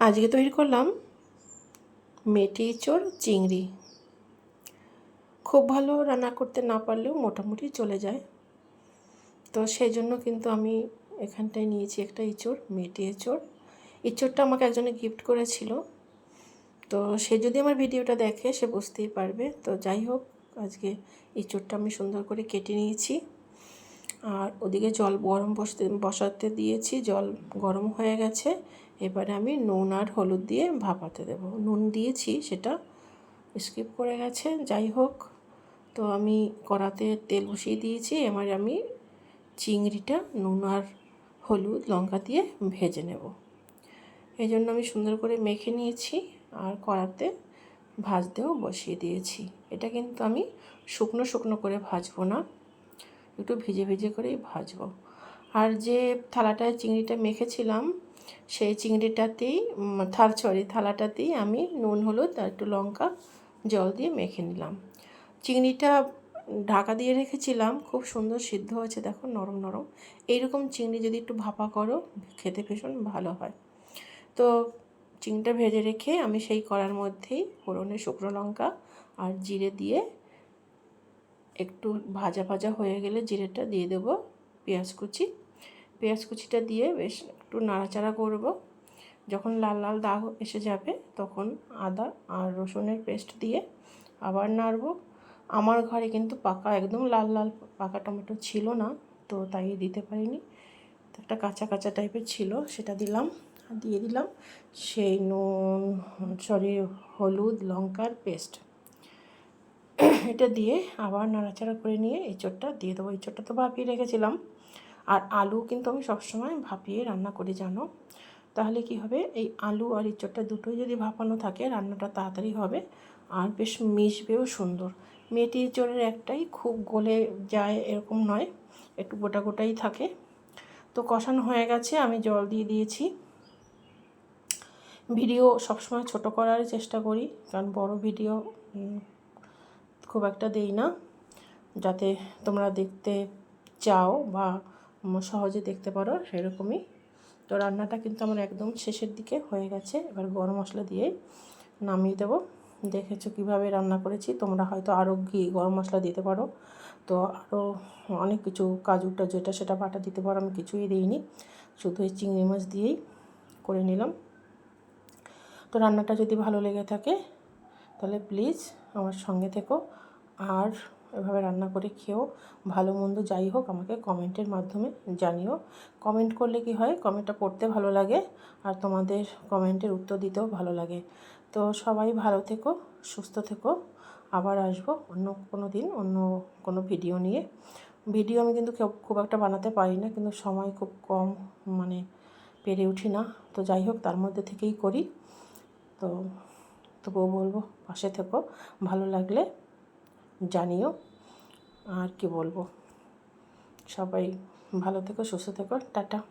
আজকে তৈরি করলাম মেটি চোর চিংড়ি। খুব ভালো রান্না করতে না পারলেও মোটামুটি চলে যায়। তো সেই জন্য কিন্তু আমি এখানটায় নিয়েছি একটা ইঁচড়, মেটি এঁচড় ইঁচড়টা আমাকে একজনে গিফট করেছিল। তো সে যদি আমার ভিডিওটা দেখে, সে বুঝতেই পারবে। তো যাই হোক, আজকে ইঁচড়টা আমি সুন্দর করে কেটে নিয়েছি। আর ওদিকে জল গরম বসতে, বসাতে দিয়েছি। জল গরম হয়ে গেছে। এবারে আমি নুন আর হলুদ দিয়ে ভাপাতে দেবো। নুন দিয়েছি, সেটা স্কিপ করে গেছে, যাই হোক। তো আমি কড়াতে তেল বসিয়ে দিয়েছি, এবার আমি চিংড়িটা নুন আর হলুদ, লঙ্কা দিয়ে ভেজে নেব। এই জন্য আমি সুন্দর করে মেখে নিয়েছি আর কড়াতে ভাজতেও বসিয়ে দিয়েছি। এটা কিন্তু আমি শুকনো শুকনো করে ভাজবো না, একটু ভিজে ভিজে করেই ভাজবো। আর যে থালাটায় চিংড়িটা মেখেছিলাম সেই চিংড়িটাতেই থাল সরি থালাটাতেই আমি নুন, হলুদ আর একটু লঙ্কা জল দিয়ে মেখে নিলাম। চিংড়িটা ঢাকা দিয়ে রেখেছিলাম, খুব সুন্দর সিদ্ধ হয়েছে, দেখো নরম নরম। এইরকম চিংড়ি যদি একটু ভাপা করো, খেতে ভীষণ ভালো হয়। তো চিংড়িটা ভেজে রেখে আমি সেই কড়ার মধ্যেই ফোড়নে শুকনো লঙ্কা আর জিরে দিয়ে একটু ভাজা ভাজা হয়ে গেলে জিরেটা দিয়ে দেব পেঁয়াজ কুচি। পেঁয়াজ কুচিটা দিয়ে বেশ একটু নাড়াচাড়া করব। যখন লাল লাল দাগ এসে যাবে, তখন আদা আর রসুনের পেস্ট দিয়ে আবার নাড়ব। আমার ঘরে কিন্তু পাকা, একদম লাল লাল পাকা টমেটো ছিল না, তো তাই দিতে পারিনি। তো একটা কাঁচা কাঁচা টাইপের ছিল, সেটা দিলাম। দিয়ে দিলাম সেই নুন, সরি, হলুদ, লঙ্কার পেস্ট। এটা দিয়ে আবার নাড়াচাড়া করে নিয়ে এই চোরটা দিয়ে দেবো। এই চোরটা তো ভাপিয়ে রেখেছিলাম। আর আলু কিন্তু আমি সবসময় ভাপিয়ে রান্না করি, জানো? তাহলে কি হবে? এই আলু আর ইঁচড়টা দুটোই যদি ভাপানো থাকে, রান্নাটা তাড়াতাড়ি হবে আর বেশ মিশবেও সুন্দর। মেটি চোরের একটাই, খুব গলে যায় এরকম নয়, একটু গোটা গোটাই থাকে। তো কষানো হয়ে গেছে, আমি জল দিয়ে দিয়েছি। ভিডিও সবসময় ছোট করার চেষ্টা করি, কারণ বড় ভিডিও খুব একটা দেই না। যাতে তোমরা দেখতে চাও বা সহজে দেখতে পারো সেরকমই। তো রান্নাটা কিন্তু আমার একদম শেষের দিকে হয়ে গেছে। এবার গরম মশলা দিয়ে নামিয়ে দেবো। দেখেছ কীভাবে রান্না করেছি? তোমরা হয়তো আরও ঘি, গরম মশলা দিতে পারো। তো আরও অনেক কিছু কাজুটা যেটা সেটা বাটা দিতে পারো, আমি কিছুই দিইনি। শুধু এই চিংড়ি মাছ দিয়েই করে নিলাম। তো রান্নাটা যদি ভালো লেগে থাকে, তাহলে প্লিজ আমার সঙ্গে থেকো। আর এভাবে রান্না করে খেয়েও ভালো মন্দ যাই হোক আমাকে কমেন্টের মাধ্যমে জানিও। কমেন্ট করলে কি হয়, কমেন্টটা পড়তে ভালো লাগে আর তোমাদের কমেন্টের উত্তর দিতেও ভালো লাগে। তো সবাই ভালো থেকো, সুস্থ থেকো। আবার আসব অন্য কোনো দিন, অন্য কোনো ভিডিও নিয়ে। ভিডিও আমি কিন্তু খুব একটা বানাতে পারি না, কিন্তু সময় খুব কম মানে পেরে উঠি না। তো যাই হোক, তার মধ্যে থেকেই করি। তো তবুও বলব, পাশে থেকো। ভালো লাগলে জানিও। আর কি বলব? সবাই ভালো থেকো সুস্থ থেকো। টাটা।